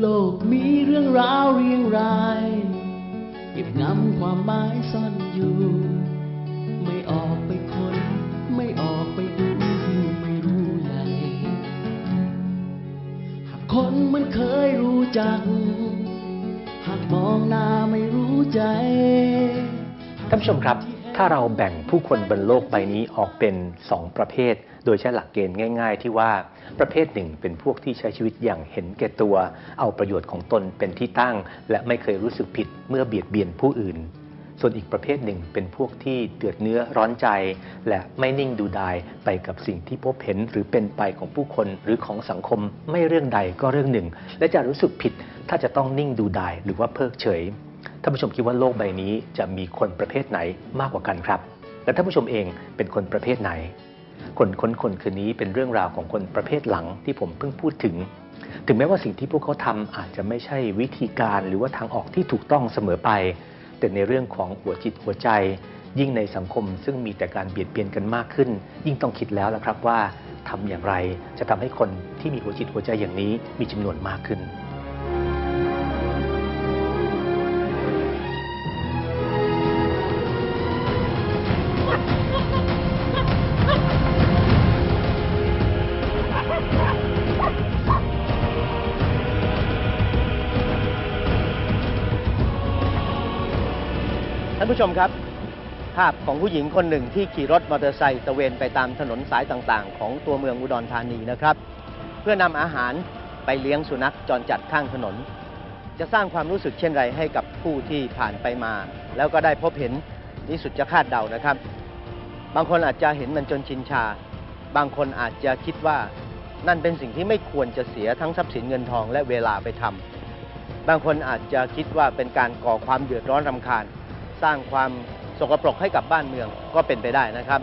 โลกมีเรื่องราวเรียงราย เก็บงำความหมายซ่อนอยู่ ไม่ออกไปคนไม่ออกไปดูไม่รู้ใหญ่หากคนมันเคยรู้จัก หากมองหน้าไม่รู้ใจท่านผู้ชมครับ ถ้าเราแบ่งผู้คนบนโลกใบนี้ออกเป็นสองประเภท ดยใช้หลักเกณฑ์ง่าย ๆ ที่ว่าประเภทหนึ่งเป็นพวกที่ใช้ชีวิตอย่างเห็นแก่ตัว เอาประโยชน์ของตนเป็นที่ตั้ง และไม่เคยรู้สึกผิดเมื่อเบียดเบียนผู้อื่น ส่วนอีกประเภทหนึ่งเป็นพวกที่เดือดเนื้อร้อนใจ และไม่นิ่งดูดายไปกับสิ่งที่พบเห็นหรือเป็นไปของผู้คนหรือของสังคมไม่เรื่องใดก็เรื่องหนึ่ง และจะรู้สึกผิดถ้าจะต้องนิ่งดูดายหรือว่าเพิกเฉยท่านผู้ชมคิดว่าโลกใบนี้จะมีคนประเภทไหนมากกว่ากันครับ และท่านผู้ชมเองเป็นคนประเภทไหน คนค้นคนคืนนี้เป็นเรื่องราวของคนประเภทหลังที่ผมเพิ่งพูดถึง ถึงแม้ว่าสิ่งที่พวกเขาทำอาจจะไม่ใช่วิธีการหรือว่าทางออกที่ถูกต้องเสมอไป แต่ในเรื่องของหัวจิตหัวใจ ยิ่งในสังคมซึ่งมีแต่การเบียดเบียนกันมากขึ้น ยิ่งต้องคิดแล้วละครับว่าทำอย่างไรจะทำให้คนที่มีหัวจิตหัวใจอย่างนี้มีจำนวนมากขึ้นานผู้ชมครับ ภาพของผู้หญิงคนหนึ่งที่ขี่รถมอเตอร์ไซค์ตะเวนไปตามถนนสายต่างๆ ของตัวเมืองอุดรธานีนะครับ เพื่อนำอาหารไปเลี้ยงสุนัขจรจัดข้างถนน จะสร้างความรู้สึกเช่นไรให้กับผู้ที่ผ่านไปมา แล้วก็ได้พบเห็นนี่สุดจะคาดเดานะครับ บางคนอาจจะเห็นมันจนชินชา บางคนอาจจะคิดว่านั่นเป็นสิ่งที่ไม่ควรจะเสียทั้งทรัพย์สินเงินทองและเวลาไปทำบางคนอาจจะคิดว่าเป็นการก่อความเดือดร้อนรำคาญ สร้างความสกปรกให้กับบ้านเมืองก็เป็นไปได้นะครับ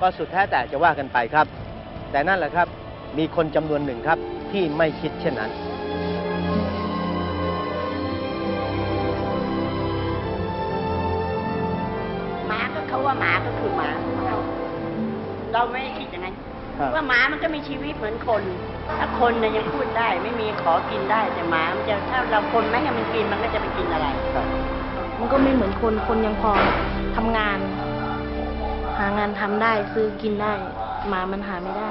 ก็สุดแท้แต่จะว่ากันไปครับ แต่นั่นแหละครับมีคนจำนวนหนึ่งครับที่ไม่คิดเช่นนั้น หมาก็เขาว่าหมาก็คือหมาเราเราไม่ได้คิดอย่างนั้นครับ ว่าหมามันก็มีชีวิตเหมือนคน ถ้าคนเนี่ยยังพูดได้ ไม่มีขอกินได้แต่หมามันจะถ้าเราคนไม่ให้มันกินมันก็จะไปกินอะไร มันก็ไม่เหมือนคน คนยังพอทำงาน หางานทำได้ซื้อกินได้ หมามันหาไม่ได้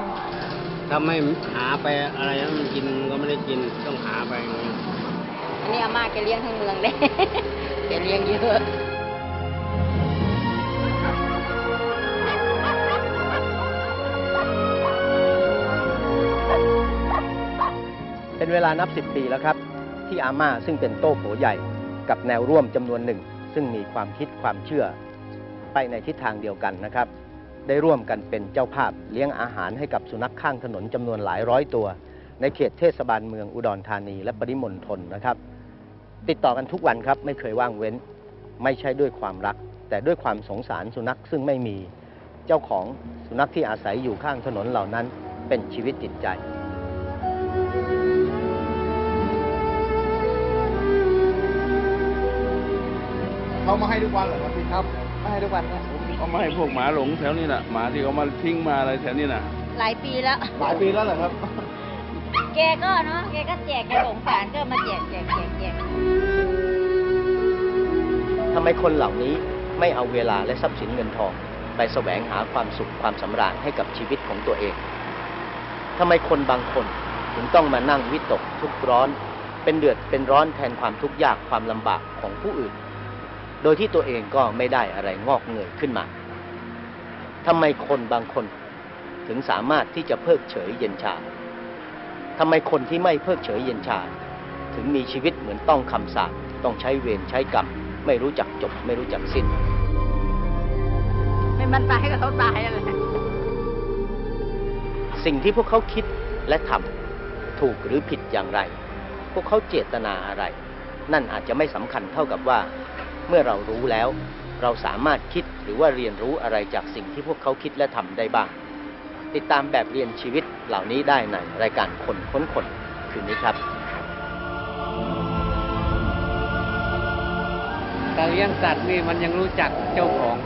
ถ้าไม่หาไปอะไรแล้วมันกินก็ไม่ได้กินต้องหาไปอย่างนี้อันนี้อาม่าแกเลี้ยงทั้งเมืองเลย แกเลี้ยงเยอะ เป็นเวลานับสิบปีแล้วครับ ที่อาม่าซึ่งเป็นโต้โผใหญ่ กับแนวร่วมจำนวนหนึ่ง ซึ่งมีความคิดความเชื่อ ไปในทิศทางเดียวกันนะครับ ได้ร่วมกันเป็นเจ้าภาพเลี้ยงอาหารให้กับสุนัขข้างถนนจำนวนหลายร้อยตัว ในเขตเทศบาลเมืองอุดรธานีและปริมณฑลนะครับ ติดต่อกันทุกวันครับไม่เคยว่างเว้น ไม่ใช่ด้วยความรัก แต่ด้วยความสงสารสุนัขซึ่งไม่มีเจ้าของสุนัขที่อาศัยอยู่ข้างถนนเหล่านั้นเป็นชีวิตจิตใจ เขามาให้ทุกวันเหรอครับพี่ครับมาให้ทุกวันครับเขามาให้พวกหมาหลงแถวนี้น่ะหมาที่เขามาทิ้งมาอะไรแถวนี้น่ะ หลายปีแล้ว หลายปีแล้วเหรอครับ แกก็เนาะแกก็แจกแกสงสารก็มาแจกแจกแจกแจกทำไมคนเหล่านี้ไม่เอาเวลาและทรัพย์สินเงินทอง ไปแสวงหาความสุขความสำราญให้กับชีวิตของตัวเองทำไมคนบางคนถึงต้องมานั่งวิตกทุกข์ร้อน เป็นเดือดเป็นร้อนแทนความทุกข์ยากความลำบากของผู้อื่น โดยที่ตัวเองก็ไม่ได้อะไรงอกเงยขึ้นมาทำไมคนบางคนถึงสามารถที่จะเพิกเฉยเย็นชาทำไมคนที่ไม่เพิกเฉยเย็นชา ถึงมีชีวิตเหมือนต้องคำสาปต้องใช้เวรใช้กรรม ไม่รู้จักจบ ไม่รู้จักสิ้น ไม่มันตายก็เขาตายนั่นแหละสิ่งที่พวกเขาคิดและทำถูกหรือผิดอย่างไร พวกเขาเจตนาอะไร นั่นอาจจะไม่สำคัญเท่ากับว่า เมื่อเรารู้แล้ว เราสามารถคิดหรือว่าเรียนรู้อะไรจากสิ่งที่พวกเขาคิดและทำได้บ้าง ติดตามแบบเรียนชีวิตเหล่านี้ได้ในรายการคนค้นคนคืนนี้ครับถ้าเลี้ยงสัตว์นี่มันยังรู้จักเจ้าของ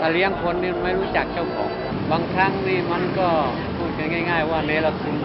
ถ้าเลี้ยงคนนี่ไม่รู้จักเจ้าของ บางครั้งนี่มันก็พูดกันง่าย ๆ ว่าเนรคุณ